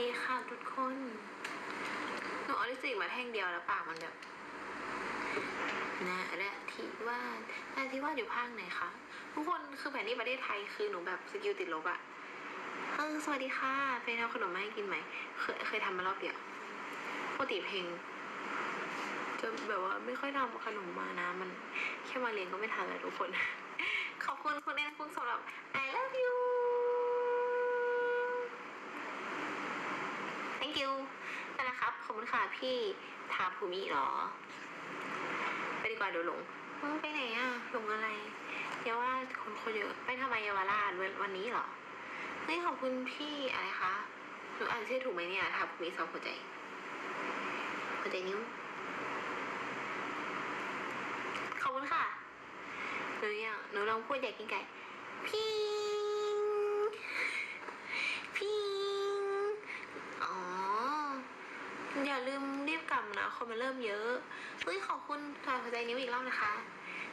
ดีค่ะทุกคนหนูเอาลิสิกมาแท่งเดียวแล้วปากมันแบบนะและที่ว่าและที่ว่าอยู่ภาคไหนคะ ทุกคนคือแผนที่ประเทศไทยคือหนูแบบสกิลติดลบอะเออสวัสดีค่ะเป็นเอาขนมมาให้กินไหม เคยเคยทำมารอบเดียวปกติเพลงจะแบบว่าไม่ค่อยทำขนมมานะ มันแค่มาเรียนก็ไม่ทันแล้วทุกคน ขอบคุณคุณแอนฟุกสำหรับ I love you thank you นั่นนะครับขอบคุณค่ะพี่ทาภูมิเหรอ ไปดีกว่าเดี๋ยวหลงเออไปไหนอะหลงอะไรเยาว่าคนคนเยอะไปทำไมเยาวราชวันนี้เหรอเฮ้ยขอบคุณพี่อะไรคะหนูอ่านชื่อถูกไหมเนี่ยทาภูมิสองหัวใจหัวใจนิ้วขอบคุณค่ะหนูอยากหนูลองพูดอยากกินไก่พิง พิง อ๋อ อย่าลืมรีบกลับนะคนมันเริ่มเยอะเฮ้ยขอบคุณถอยหัวใจนิ้วอีกรอบนะคะ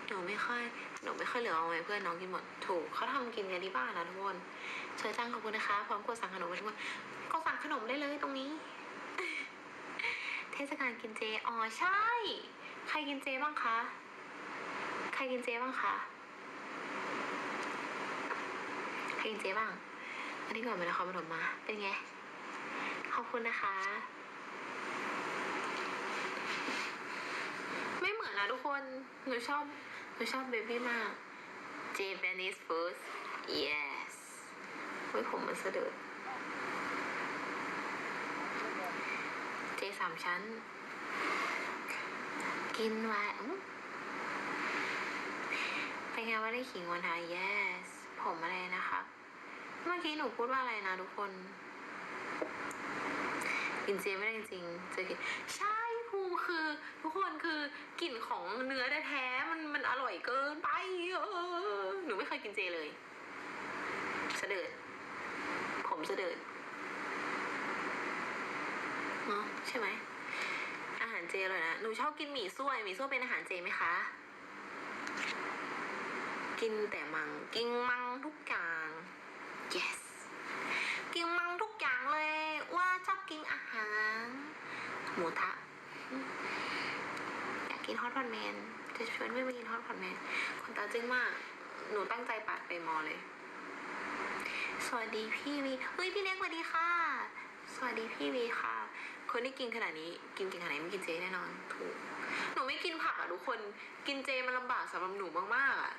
หนูไม่ค่อยหนูไม่ค่อยเหลือเอาไว้เพื่อนน้องกินหมดถูกเขาทำกินกันที่บ้านนะทุกคนสวยจังขอบคุณนะคะ พร้อมกดสั่งขนมทุกคนกดสั่งขนมได้เลยตรงนี้ เทศกาลกินเจอ๋อใช่ ใครกินเจบ้างคะใครกินเจบ้างคะใครกินเจบ้างอันนี้ก่อนไปนครปฐมมาเป็นไงขอบคุณนะคะ ไม่เหมือ นะทุกคน หนูชอบ หนูชอบเบบี้มาก Japanese food yes เฮ้ยผมมันสะดุดเจสามชั้น กินว้อื้อเป็นไงว่าได้ขิงวันหา yes ผมอะไรนะคะ เมื่อกี้หนูพูดว่าอะไรนะทุกคน กินเจไม่ได้จริงๆเจอกินใช่ภูมิคือ คนคือกลิ่นของเนื้อแท้ๆมันมันอร่อยเกินไปเออหนูไม่เคยกินเจเลย เสด็จผมเสด็จเนาะใช่ไหมอาหารเจเลยนะหนูชอบกินหมี่ซั่วหมี่ซั่วเป็นอาหารเจไหมคะ กินแต่มังกินมังทุกอย่าง yes กินมังทุกอย่างเลย ว่าชอบกินอาหาร หมูทะ กินฮอตพอตแมนจะชวนเพื่อนไปกินฮอตพอตแมนคนตาจึ้งมาก หนูตั้งใจปัดไปมอเลย สวัสดีพี่วีเฮ้ยพี่เล็กสวัสดีค่ะ สวัสดีพี่วีค่ะ คนที่กินขนาดนี้ กินกินขนาดนี้ไม่กินเจแน่นอนถูก หนูไม่กินผักอะทุกคน กินเจมันลำบากสำหรับหนูมากๆอะ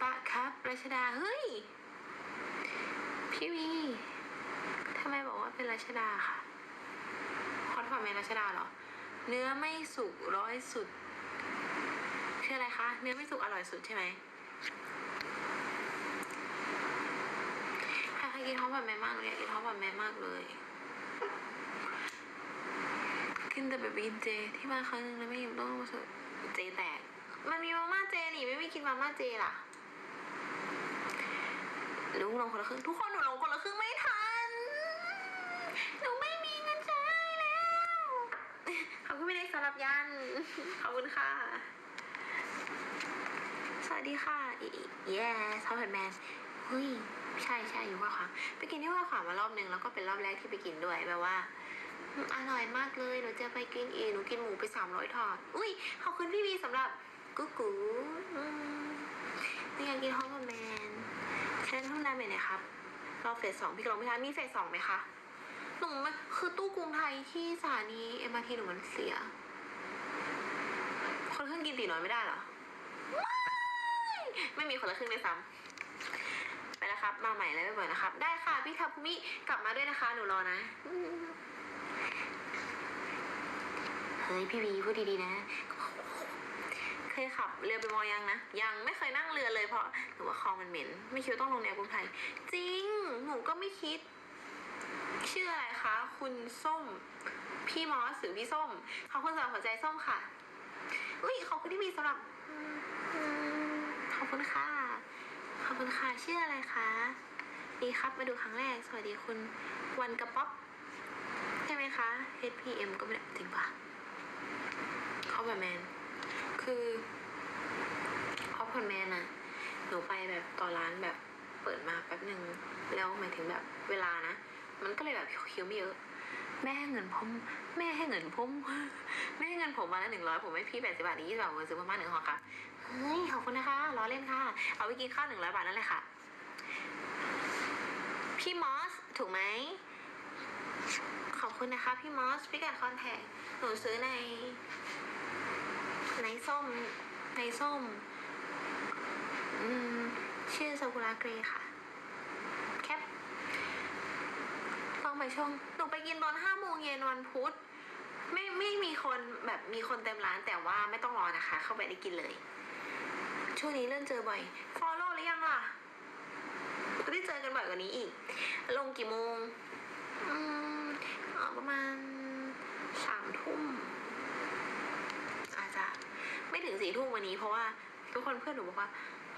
ปะครับรัชดา เฮ้ย พี่วีทำไมบอกว่าเป็นรัชดาค่ะฮอตพอตแมนรัชดาเหรอ เนื้อไม่สุกร้อยสุด คืออะไรคะ เนื้อไม่สุกอร่อยสุดใช่ไหมใครใครกินท้องแบบแม่มากเลยอยากกินท้องแบบแม่มากเลยกินแต่แบบกินเจที่มาครั้งนึงแล้วไม่ยังต้องรู้สึกเจแตก มันมีมาม่าเจนี่ไม่มีกินมาม่าเจล่ะลุงลงคนละครึ่งทุกคนหนูลงคนละครึ่งไม่ทัน หนูไม่มีเงินใช้แล้ว ขอบคุณพี่เล็กสำห รับยัน ขอบคุณค่ะ สวัสดีค่ะอีเย้ซอฟต์แมนเฮ้ยใช่ใช่อยู่ว่าค่ะไปกินที่ว่าขวามารอบนึงแล้วก็เป็นรอบแรกที่ไปกินด้วยแบบว่าอร่อยมากเลย หนูจะไปกินอีกหนูกินหมูไปสามร้อยถอด อุ้ย ขอบคุณพี่วีสำหรับกุ๊กกูนี่อยากกินฮอตแมนเชิญห้องน้ำไหนะครับรอเฟสสองพี่กลองพี่คะมีเฟสสองไหมคะ หนูมันคือตู้กรุงไทยที่สถานีเอ็มอาร์ทีหนูมันเสีย กินตีน้อยไม่ได้เหรอ ไม่มีคนละครึ่งเลยซ้ำไปแล้วครับ มาใหม่แล้วบ่อยๆนะครับ ได้ค่ะพี่คาภูมิกลับมาด้วยนะคะ หนูรอนะเฮ้ยพี่วีพูดดีๆนะ เคยขับเรือไปมอยังนะ ยังไม่เคยนั่งเรือเลยเพราะหนูว่าคลองมันเหม็น ไม่คิดว่าต้องลงแนวกรุงไทย จริง หนูก็ไม่คิด ชื่ออะไรคะ คุณส้ม พี่มอสหรือพี่ส้มขอบคุณสำหรับหัวใจส้มค่ะ อุ้ยขอบคุณที่มีสำหรับขอบคุณค่ะ ขอบคุณค่ะ ชื่ออะไรคะดีครับ มาดูครั้งแรก สวัสดีคุณวันกระป๊อปใช่ไหมคะ HPM ก็ไม่ได้จริงปะเขาแบบแมน คือเขาผ่อนแมนอะหนูไปแบบต่อร้านแบบเปิดมาแป๊บหนึ่งแล้วหมายถึงแบบเวลานะ มันก็เลยแบบคิวไม่เยอะ แม่ให้เงินผมแม่ให้เงินผมแม่ให้เงินผมมาละหนึ่งร้อยผมให้พี่แปดสิบบาทนี่ยี่สิบบาทผมซื้อมาม่าหนึ่งห่อค่ะเฮ้ยขอบคุณนะคะล้อเล่นค่ะ เอาไปกินข้าวหนึ่งร้อยบาทนั่นแหละค่ะ พี่มอสถูกไหมขอบคุณนะคะพี่มอสพี่กัดคอนแทคหนูซื้อใน ในส้มในส้ม อืม ชื่อซากุระเกรค่ะ แคป ลองหนูไปกินตอนห้าโมงเย็นวันพุธไม่ไม่มีคนแบบมีคนเต็มร้านแต่ว่าไม่ต้องรอนะคะ เข้าไปได้กินเลย ช่วงนี้เริ่มเจอบ่อยฟอลโล่หรือยังล่ะได้เจอกันบ่อยกว่านี้อีก ลงกี่โมง อืมประมาณสามทุ่มอาจจะไม่ถึงสี่ทุ่มวันนี้เพราะว่าทุกคนเพื่อนหนูบอกว่า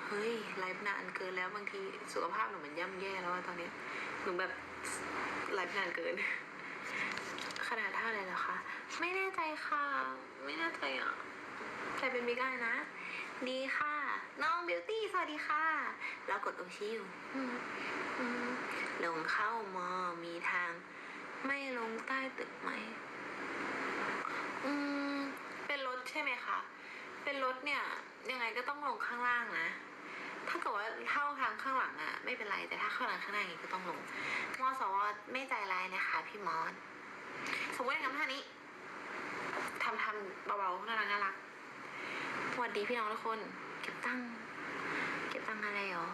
เฮ้ยไลฟ์นานเกินแล้วบางทีสุขภาพหนูมันย่ำแย่แล้วตอนนี้หนูแบบ ไลฟ์นานเกิน ขนาดเท่าไหร่แล้วคะ ไม่แน่ใจค่ะ ไม่แน่ใจอะใครเป็นบิ๊กไอนะ ดีค่ะ น้องบิวตี้สวัสดีค่ะ แล้วกดตรงชี้อยู่อืมอืมลงเข้ามอมีทาง ไม่ลงใต้ตึกไหม อืม เป็นรถใช่ไหมคะ เป็นรถเนี่ย ยังไงก็ต้องลงข้างล่างนะ ถ้าเกิดว่าเท่าทางข้างหลังอะไม่เป็นไรแต่ถ้าข้างหลังข้างหน้าอย่างนี้ก็ต้องลงมอสวไม่ใจร้ายนะคะ พี่มอสสมมติทำท่านี้ทำทำเบาๆน่ารักน่ารักสวัสดีพี่น้องทุกคน เก็บตั้ง เก็บตั้งอะไรหรอ